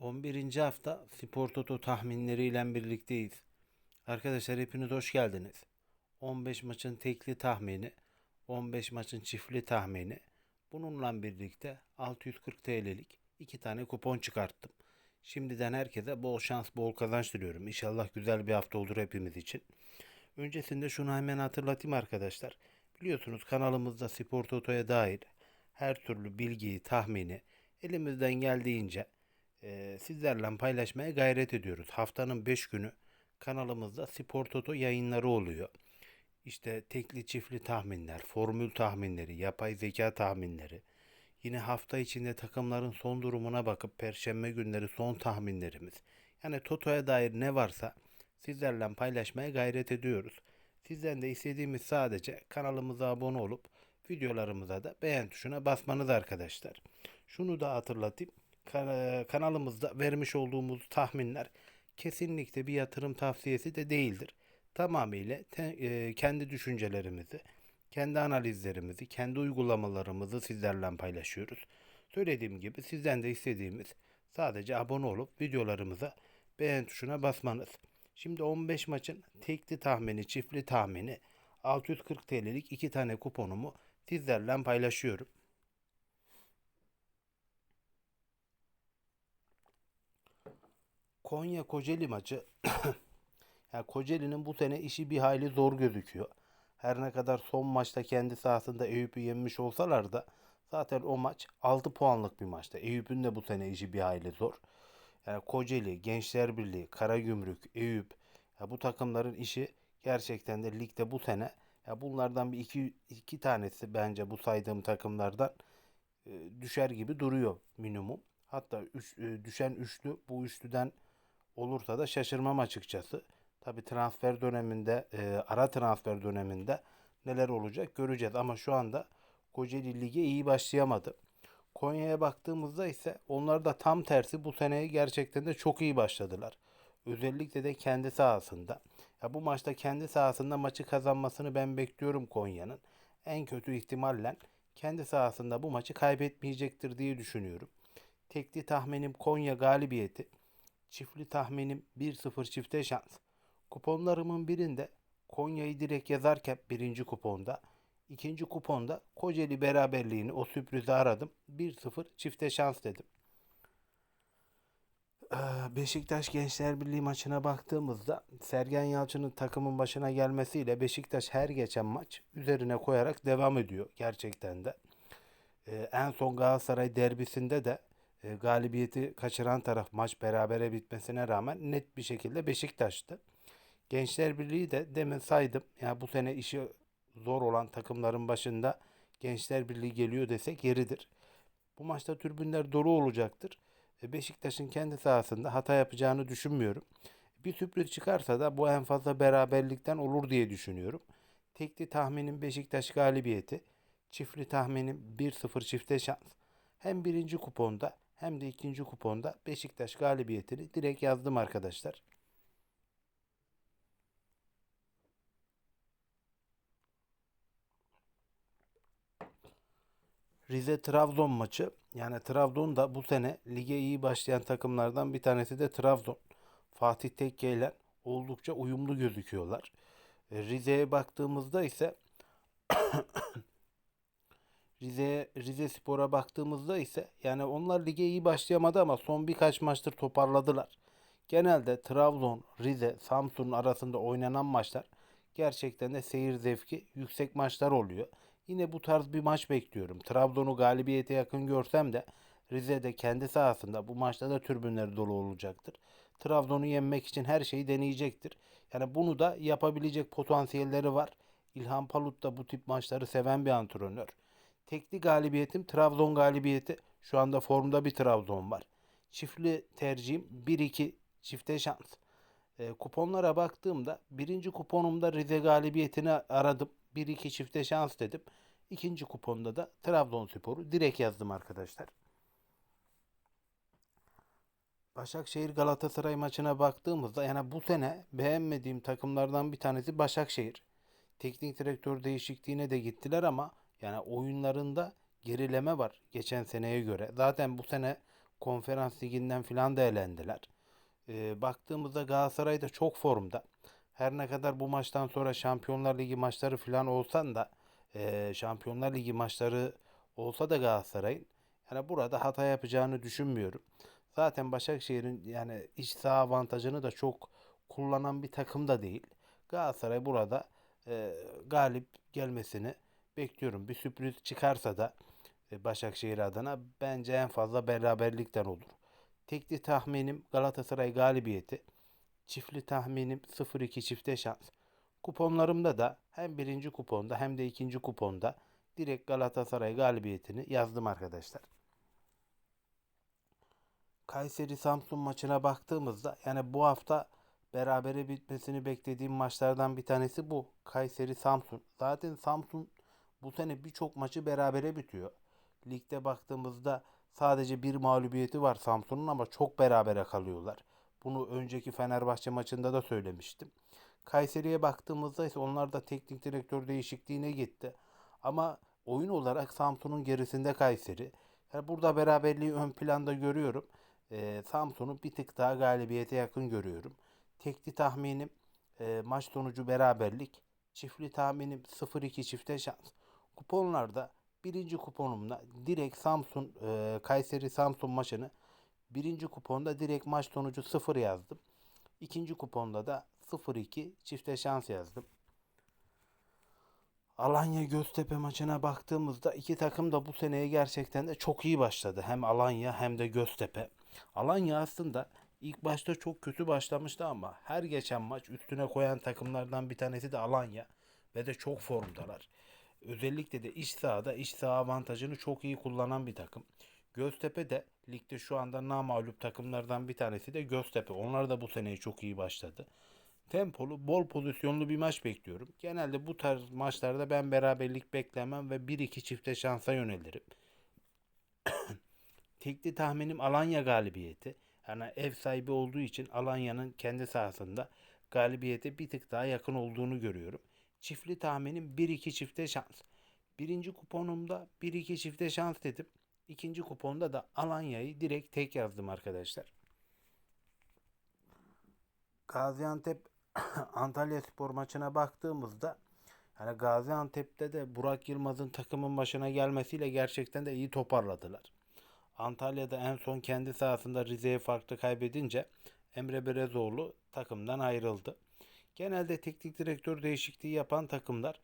11. hafta Spor Toto tahminleriyle birlikteyiz. Arkadaşlar hepiniz hoş geldiniz. 15 maçın tekli tahmini, 15 maçın çiftli tahmini. Bununla birlikte 640 TL'lik iki tane kupon çıkarttım. Şimdiden herkese bol şans, bol kazanç diliyorum. İnşallah güzel bir hafta olur hepimiz için. Öncesinde şunu hemen hatırlatayım arkadaşlar. Biliyorsunuz kanalımızda Spor Toto'ya dair her türlü bilgiyi, tahmini elimizden geldiğince e, sizlerle paylaşmaya gayret ediyoruz. Haftanın 5 günü kanalımızda Spor Toto yayınları oluyor. İşte tekli çiftli tahminler, formül tahminleri, yapay zeka tahminleri. Yine hafta içinde takımların son durumuna bakıp perşembe günleri son tahminlerimiz. Yani Toto'ya dair ne varsa sizlerle paylaşmaya gayret ediyoruz. Sizden de istediğimiz sadece kanalımıza abone olup videolarımıza da beğen tuşuna basmanız arkadaşlar. Şunu da hatırlatayım. Kan- Kanalımızda vermiş olduğumuz tahminler kesinlikle bir yatırım tavsiyesi de değildir. Tamamıyla te- e, kendi düşüncelerimizi, kendi analizlerimizi, kendi uygulamalarımızı sizlerle paylaşıyoruz. Söylediğim gibi sizden de istediğimiz sadece abone olup videolarımıza beğen tuşuna basmanız. Şimdi 15 maçın tekli tahmini, çiftli tahmini 640 TL'lik iki tane kuponumu sizlerle paylaşıyorum. Konya Kocaeli maçı yani Kocaeli'nin bu sene işi bir hayli zor gözüküyor. Her ne kadar son maçta kendi sahasında Eyüp'ü yenmiş olsalar da zaten o maç 6 puanlık bir maçtı. Eyüp'ün de bu sene işi bir hayli zor. Yani Kocaeli, Gençler Birliği, Karagümrük, Eyüp ya bu takımların işi gerçekten de ligde bu sene ya bunlardan bir iki, iki tanesi bence bu saydığım takımlardan e, düşer gibi duruyor minimum. Hatta üç, e, düşen üçlü bu üçlüden olursa da şaşırmam açıkçası. Tabi transfer döneminde, e, ara transfer döneminde neler olacak göreceğiz. Ama şu anda Kocaeli Lig'e iyi başlayamadı. Konya'ya baktığımızda ise onlar da tam tersi bu seneye gerçekten de çok iyi başladılar. Özellikle de kendi sahasında. Ya bu maçta kendi sahasında maçı kazanmasını ben bekliyorum Konya'nın. En kötü ihtimalle kendi sahasında bu maçı kaybetmeyecektir diye düşünüyorum. Tekli tahminim Konya galibiyeti. Çiftli tahminim 1-0 çifte şans. Kuponlarımın birinde Konya'yı direkt yazarken birinci kuponda, ikinci kuponda Kocaeli beraberliğini o sürprizi aradım. 1-0 çifte şans dedim. Ee, Beşiktaş Gençler Birliği maçına baktığımızda Sergen Yalçın'ın takımın başına gelmesiyle Beşiktaş her geçen maç üzerine koyarak devam ediyor gerçekten de. Ee, en son Galatasaray derbisinde de e, galibiyeti kaçıran taraf maç berabere bitmesine rağmen net bir şekilde Beşiktaş'tı. Gençler Birliği de demin saydım. Yani bu sene işi zor olan takımların başında Gençler Birliği geliyor desek yeridir. Bu maçta tribünler dolu olacaktır. Beşiktaş'ın kendi sahasında hata yapacağını düşünmüyorum. Bir sürpriz çıkarsa da bu en fazla beraberlikten olur diye düşünüyorum. Tekli tahminim Beşiktaş galibiyeti. Çiftli tahminim 1-0 çifte şans. Hem birinci kuponda hem de ikinci kuponda Beşiktaş galibiyetini direkt yazdım arkadaşlar. Rize Trabzon maçı. Yani Trabzon da bu sene lige iyi başlayan takımlardan bir tanesi de Trabzon. Fatih Tekke ile oldukça uyumlu gözüküyorlar. E, Rize'ye baktığımızda ise Rize Rize Spor'a baktığımızda ise yani onlar lige iyi başlayamadı ama son birkaç maçtır toparladılar. Genelde Trabzon, Rize, Samsun arasında oynanan maçlar gerçekten de seyir zevki yüksek maçlar oluyor. Yine bu tarz bir maç bekliyorum. Trabzon'u galibiyete yakın görsem de Rize'de kendi sahasında bu maçta da tribünleri dolu olacaktır. Trabzon'u yenmek için her şeyi deneyecektir. Yani bunu da yapabilecek potansiyelleri var. İlhan Palut da bu tip maçları seven bir antrenör. Tekli galibiyetim Trabzon galibiyeti. Şu anda formda bir Trabzon var. Çiftli tercihim 1-2 çifte şans. E, kuponlara baktığımda birinci kuponumda Rize galibiyetini aradım. 1-2 çifte şans dedim. İkinci kuponda da Trabzonspor'u direkt yazdım arkadaşlar. Başakşehir Galatasaray maçına baktığımızda yani bu sene beğenmediğim takımlardan bir tanesi Başakşehir. Teknik direktör değişikliğine de gittiler ama yani oyunlarında gerileme var geçen seneye göre. Zaten bu sene Konferans liginden filan da elendiler. Ee, baktığımızda Galatasaray da çok formda. Her ne kadar bu maçtan sonra Şampiyonlar Ligi maçları filan olsan da e, Şampiyonlar Ligi maçları olsa da Galatasaray'ın yani burada hata yapacağını düşünmüyorum. Zaten Başakşehir'in yani iç saha avantajını da çok kullanan bir takım da değil. Galatasaray burada e, galip gelmesini bekliyorum. Bir sürpriz çıkarsa da e, Başakşehir adına bence en fazla beraberlikten olur. Tekli tahminim Galatasaray galibiyeti. Çiftli tahminim 0-2 çifte şans. Kuponlarımda da hem birinci kuponda hem de ikinci kuponda direkt Galatasaray galibiyetini yazdım arkadaşlar. Kayseri Samsun maçına baktığımızda yani bu hafta berabere bitmesini beklediğim maçlardan bir tanesi bu. Kayseri Samsun. Zaten Samsun bu sene birçok maçı berabere bitiyor. Ligde baktığımızda sadece bir mağlubiyeti var Samsun'un ama çok berabere kalıyorlar. Bunu önceki Fenerbahçe maçında da söylemiştim. Kayseri'ye baktığımızda ise onlar da teknik direktör değişikliğine gitti. Ama oyun olarak Samsun'un gerisinde Kayseri. Burada beraberliği ön planda görüyorum. Ee, Samsun'u bir tık daha galibiyete yakın görüyorum. Tekli tahminim e, maç sonucu beraberlik. Çiftli tahminim 0-2 çifte şans. Kuponlarda birinci kuponumda direkt Samsun e, Kayseri Samsun maçını birinci kuponda direkt maç sonucu 0 yazdım. İkinci kuponda da 0-2 çifte şans yazdım. Alanya Göztepe maçına baktığımızda iki takım da bu seneye gerçekten de çok iyi başladı. Hem Alanya hem de Göztepe. Alanya aslında ilk başta çok kötü başlamıştı ama her geçen maç üstüne koyan takımlardan bir tanesi de Alanya ve de çok formdalar. Özellikle de iç sahada iç saha avantajını çok iyi kullanan bir takım. Göztepe de ligde şu anda namağlup takımlardan bir tanesi de Göztepe. Onlar da bu seneye çok iyi başladı. Tempolu, bol pozisyonlu bir maç bekliyorum. Genelde bu tarz maçlarda ben beraberlik beklemem ve 1-2 çifte şansa yönelirim. Tekli tahminim Alanya galibiyeti. Yani ev sahibi olduğu için Alanya'nın kendi sahasında galibiyete bir tık daha yakın olduğunu görüyorum. Çiftli tahminim 1-2 çifte şans. Birinci kuponumda 1-2 çifte şans dedim. İkinci kuponda da Alanya'yı direkt tek yazdım arkadaşlar. Gaziantep Antalya Spor maçına baktığımızda yani Gaziantep'te de Burak Yılmaz'ın takımın başına gelmesiyle gerçekten de iyi toparladılar. Antalya'da en son kendi sahasında Rize'ye farklı kaybedince Emre Berezoğlu takımdan ayrıldı. Genelde teknik direktör değişikliği yapan takımlar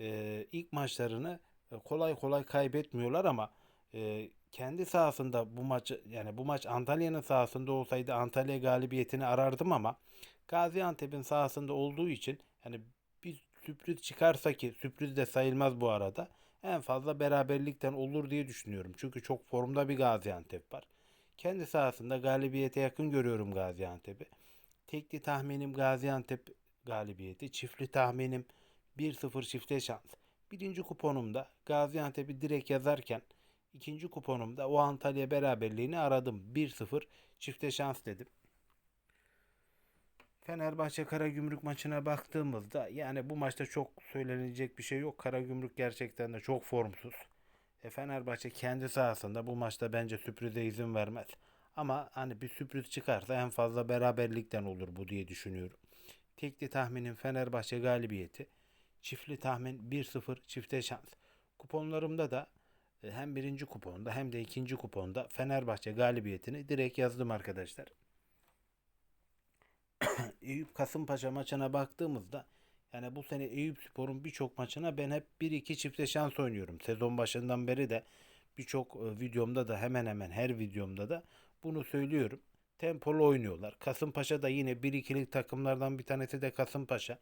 e, ilk maçlarını e, kolay kolay kaybetmiyorlar ama e, kendi sahasında bu maçı yani bu maç Antalya'nın sahasında olsaydı Antalya galibiyetini arardım ama Gaziantep'in sahasında olduğu için yani bir sürpriz çıkarsa ki sürpriz de sayılmaz bu arada en fazla beraberlikten olur diye düşünüyorum. Çünkü çok formda bir Gaziantep var. Kendi sahasında galibiyete yakın görüyorum Gaziantep'i. Tekli tahminim Gaziantep galibiyeti. Çiftli tahminim 1-0 çifte şans. Birinci kuponumda Gaziantep'i direkt yazarken ikinci kuponumda o Antalya beraberliğini aradım. 1-0 çifte şans dedim. Fenerbahçe Karagümrük maçına baktığımızda yani bu maçta çok söylenecek bir şey yok. Karagümrük gerçekten de çok formsuz. E Fenerbahçe kendi sahasında bu maçta bence sürprize izin vermez. Ama hani bir sürpriz çıkarsa en fazla beraberlikten olur bu diye düşünüyorum. Tekli tahminim Fenerbahçe galibiyeti. Çiftli tahmin 1-0 çifte şans. Kuponlarımda da e, hem birinci kuponda hem de ikinci kuponda Fenerbahçe galibiyetini direkt yazdım arkadaşlar. Eyüp Kasımpaşa maçına baktığımızda yani bu sene Eyüp Spor'un birçok maçına ben hep 1-2 çifte şans oynuyorum. Sezon başından beri de birçok e, videomda da hemen hemen her videomda da bunu söylüyorum. Tempolu oynuyorlar. Kasımpaşa da yine 1-2'lik takımlardan bir tanesi de Kasımpaşa.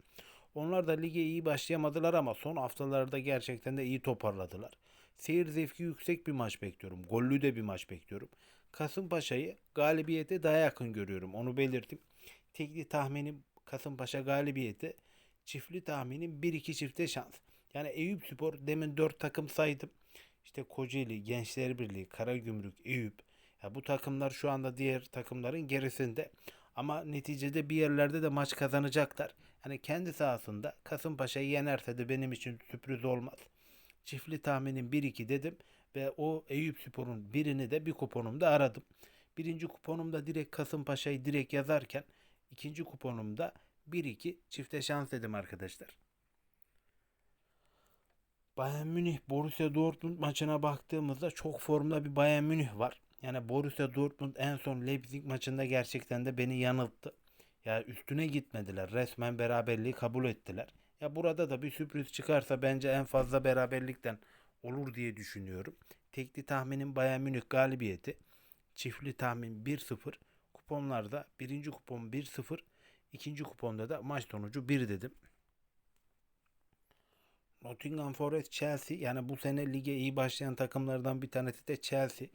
Onlar da lige iyi başlayamadılar ama son haftalarda gerçekten de iyi toparladılar. Seyir zevki yüksek bir maç bekliyorum. Gollü de bir maç bekliyorum. Kasımpaşa'yı galibiyete daha yakın görüyorum. Onu belirteyim. Tekli tahminim Kasımpaşa galibiyeti. Çiftli tahminim 1-2 çifte şans. Yani Eyüp Spor demin 4 takım saydım. İşte Kocaeli, Gençler Birliği, Karagümrük, Eyüp. Ya bu takımlar şu anda diğer takımların gerisinde. Ama neticede bir yerlerde de maç kazanacaklar. Yani kendi sahasında Kasımpaşa'yı yenerse de benim için sürpriz olmaz. Çiftli tahminim 1-2 dedim ve o Eyüp Spor'un birini de bir kuponumda aradım. Birinci kuponumda direkt Kasımpaşa'yı direkt yazarken ikinci kuponumda 1-2 çifte şans dedim arkadaşlar. Bayern Münih Borussia Dortmund maçına baktığımızda çok formda bir Bayern Münih var. Yani Borussia Dortmund en son Leipzig maçında gerçekten de beni yanılttı. Ya üstüne gitmediler. Resmen beraberliği kabul ettiler. Ya burada da bir sürpriz çıkarsa bence en fazla beraberlikten olur diye düşünüyorum. Tekli tahminim Bayern Münih galibiyeti. Çiftli tahmin 1-0. Kuponlarda birinci kupon 1-0. ikinci kuponda da maç sonucu 1 dedim. Nottingham Forest Chelsea yani bu sene lige iyi başlayan takımlardan bir tanesi de Chelsea.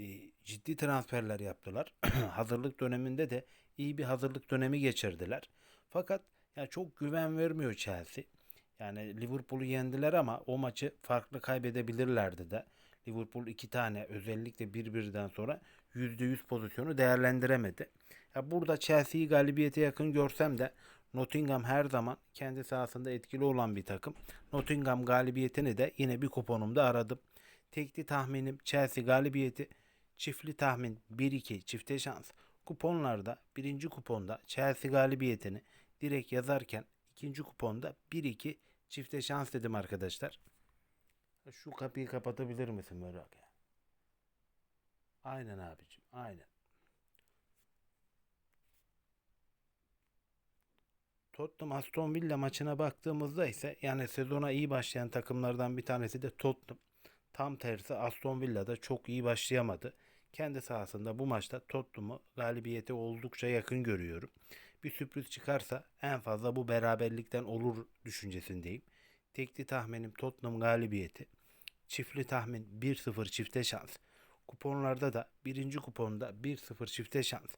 E, ciddi transferler yaptılar. hazırlık döneminde de iyi bir hazırlık dönemi geçirdiler. Fakat ya çok güven vermiyor Chelsea. Yani Liverpool'u yendiler ama o maçı farklı kaybedebilirlerdi de. Liverpool iki tane özellikle bir-birden sonra %100 pozisyonu değerlendiremedi. Ya burada Chelsea'yi galibiyete yakın görsem de Nottingham her zaman kendi sahasında etkili olan bir takım. Nottingham galibiyetini de yine bir kuponumda aradım. Tekli tahminim Chelsea galibiyeti. Çiftli tahmin 1-2 çifte şans. Kuponlarda birinci kuponda Chelsea galibiyetini direkt yazarken ikinci kuponda 1-2 çifte şans dedim arkadaşlar. Şu kapıyı kapatabilir misin Merak ya? Aynen abicim aynen. Tottenham Aston Villa maçına baktığımızda ise yani sezona iyi başlayan takımlardan bir tanesi de Tottenham. Tam tersi Aston Villa'da çok iyi başlayamadı. Kendi sahasında bu maçta Tottenham'ı galibiyete oldukça yakın görüyorum. Bir sürpriz çıkarsa en fazla bu beraberlikten olur düşüncesindeyim. Tekli tahminim Tottenham galibiyeti. Çiftli tahmin 1-0 çifte şans. Kuponlarda da birinci kuponda 1-0 çifte şans.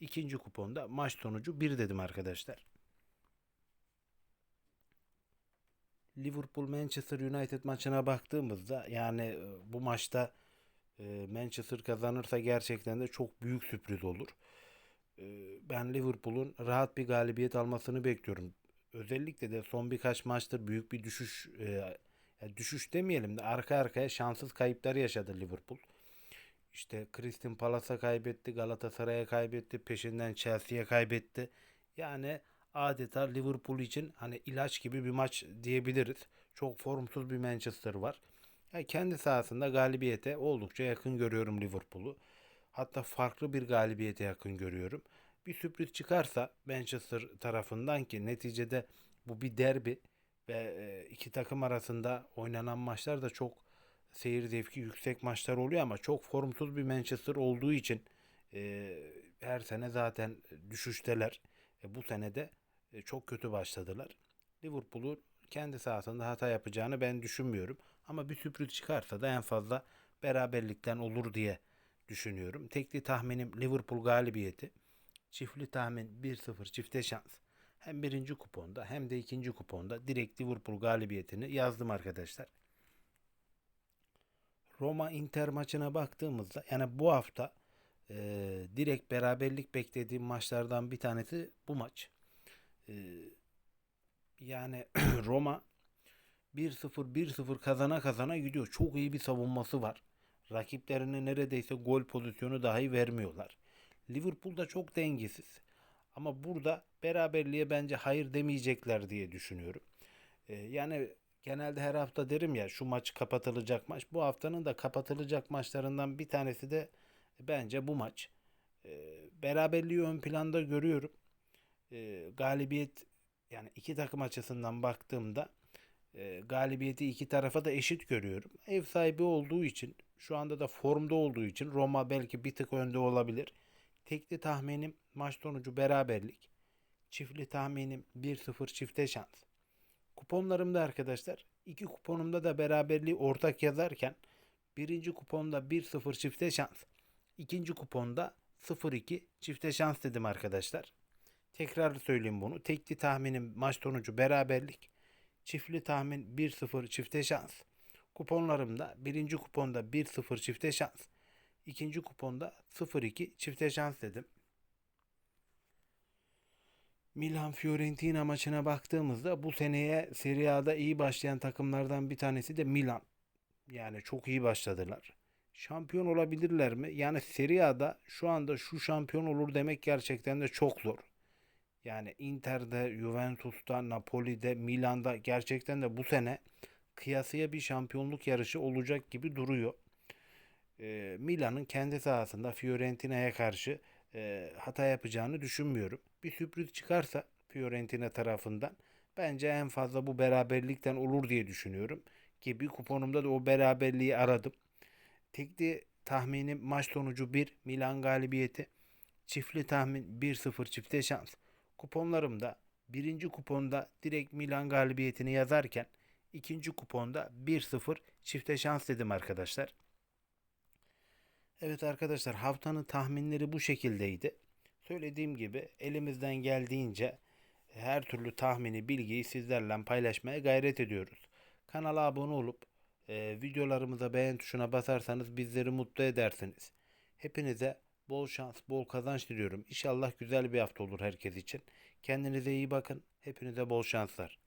İkinci kuponda maç sonucu 1 dedim arkadaşlar. Liverpool Manchester United maçına baktığımızda yani e, bu maçta Manchester kazanırsa gerçekten de çok büyük sürpriz olur. E, ben Liverpool'un rahat bir galibiyet almasını bekliyorum. Özellikle de son birkaç maçtır büyük bir düşüş yani düşüş demeyelim de arka arkaya şanssız kayıplar yaşadı Liverpool. İşte Crystal Palace'a kaybetti, Galatasaray'a kaybetti, peşinden Chelsea'ye kaybetti. Yani adeta Liverpool için hani ilaç gibi bir maç diyebiliriz. Çok formsuz bir Manchester var. Yani kendi sahasında galibiyete oldukça yakın görüyorum Liverpool'u. Hatta farklı bir galibiyete yakın görüyorum. Bir sürpriz çıkarsa Manchester tarafından ki neticede bu bir derbi ve e, iki takım arasında oynanan maçlar da çok seyir zevki yüksek maçlar oluyor ama çok formsuz bir Manchester olduğu için e, her sene zaten düşüşteler. E, bu sene de e, çok kötü başladılar. Liverpool'un kendi sahasında hata yapacağını ben düşünmüyorum. Ama bir sürpriz çıkarsa da en fazla beraberlikten olur diye düşünüyorum. Tekli tahminim Liverpool galibiyeti. Çiftli tahmin 1-0 çifte şans. Hem birinci kuponda hem de ikinci kuponda direkt Liverpool galibiyetini yazdım arkadaşlar. Roma Inter maçına baktığımızda yani bu hafta e, direkt beraberlik beklediğim maçlardan bir tanesi bu maç. E, yani Roma 1-0 1-0 kazana kazana gidiyor. Çok iyi bir savunması var. Rakiplerine neredeyse gol pozisyonu dahi vermiyorlar. Liverpool da çok dengesiz. Ama burada beraberliğe bence hayır demeyecekler diye düşünüyorum. Ee, yani genelde her hafta derim ya şu maç kapatılacak maç. Bu haftanın da kapatılacak maçlarından bir tanesi de bence bu maç. Ee, beraberliği ön planda görüyorum. Ee, galibiyet yani iki takım açısından baktığımda e, galibiyeti iki tarafa da eşit görüyorum. Ev sahibi olduğu için şu anda da formda olduğu için Roma belki bir tık önde olabilir. Tekli tahminim maç sonucu beraberlik. Çiftli tahminim 1-0 çifte şans. Kuponlarımda arkadaşlar iki kuponumda da beraberliği ortak yazarken birinci kuponda 1-0 çifte şans. ikinci kuponda 0-2 çifte şans dedim arkadaşlar. Tekrar söyleyeyim bunu. Tekli tahminim maç sonucu beraberlik. Çiftli tahmin 1-0 çifte şans. Kuponlarımda birinci kuponda 1-0 çifte şans. ikinci kuponda 0-2 çifte şans dedim. Milan Fiorentina maçına baktığımızda bu seneye Serie A'da iyi başlayan takımlardan bir tanesi de Milan. Yani çok iyi başladılar. şampiyon olabilirler mi? Yani Serie A'da şu anda şu şampiyon olur demek gerçekten de çok zor. Yani Inter'de, Juventus'ta, Napoli'de, Milan'da gerçekten de bu sene kıyasıya bir şampiyonluk yarışı olacak gibi duruyor. Ee, Milan'ın kendi sahasında Fiorentina'ya karşı e, hata yapacağını düşünmüyorum. Bir sürpriz çıkarsa Fiorentina tarafından bence en fazla bu beraberlikten olur diye düşünüyorum. Ki bir kuponumda da o beraberliği aradım. Tekli tahminim maç sonucu 1 Milan galibiyeti. Çiftli tahmin 1-0 çifte şans. Kuponlarımda birinci kuponda direkt Milan galibiyetini yazarken ikinci kuponda 1-0 çifte şans dedim arkadaşlar. Evet arkadaşlar haftanın tahminleri bu şekildeydi. Söylediğim gibi elimizden geldiğince her türlü tahmini bilgiyi sizlerle paylaşmaya gayret ediyoruz. Kanala abone olup e, videolarımıza beğen tuşuna basarsanız bizleri mutlu edersiniz. Hepinize bol şans, bol kazanç diliyorum. İnşallah güzel bir hafta olur herkes için. Kendinize iyi bakın. Hepinize bol şanslar.